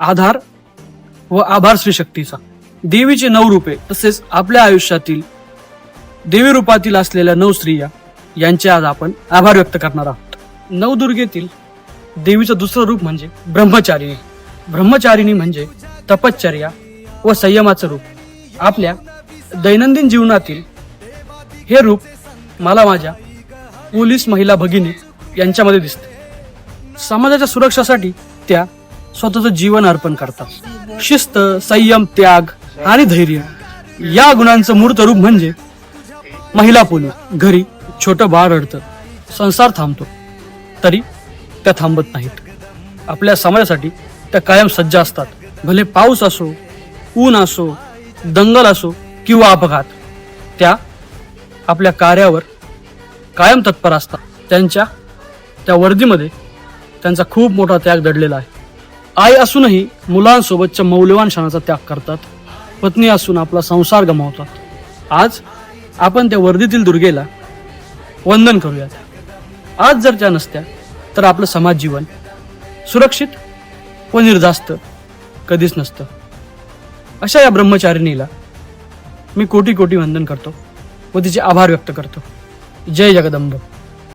आधार व आभार श्री शक्तीचा देवीचे नऊ रूपे तसेच आपल्या आयुष्यातील देवी रूपातील असलेल्या नऊ स्त्रिया यांचे आज आपण आभार व्यक्त करणार आहोत. नवदुर्गेतील देवीचं दुसरं रूप म्हणजे ब्रह्मचारिणी. ब्रह्मचारिणी म्हणजे तपश्चर्या व संयमाचं रूप. आपल्या दैनंदिन जीवनातील हे रूप मला माझ्या पोलीस महिला भगिनी यांच्यामध्ये दिसते. समाजाच्या सुरक्षासाठी त्या स्वतःचं जीवन अर्पण करतात. शिस्त संयम त्याग आणि धैर्य या गुणांचं मूर्त रूप म्हणजे महिला पोलीस. घरी छोटं बाळ रडतं. संसार थांबतो. तरी त्या थांबत नाहीत. आपल्या समाजासाठी त्या कायम सज्ज असतात. भले पाऊस असो ऊन असो दंगल असो किंवा अपघात त्या आपल्या कार्यावर कायम तत्पर असतात. त्यांच्या त्या वर्दीमध्ये त्यांचा खूप मोठा त्याग दडलेला आहे. आई असूनही मुलांसोबतच्या मौल्यवान क्षणाचा त्याग करतात. पत्नी असून आपला संसार गमावतात. आज आपण त्या वर्दीतील दुर्गेला वंदन करूयात. आज जर त्या नसत्या तर आपलं समाज जीवन सुरक्षित व निर्धास्त कधीच नसतं. अशा या ब्रह्मचारिणीला मी कोटी कोटी वंदन करतो व तिचे आभार व्यक्त करतो. जय जगदंब.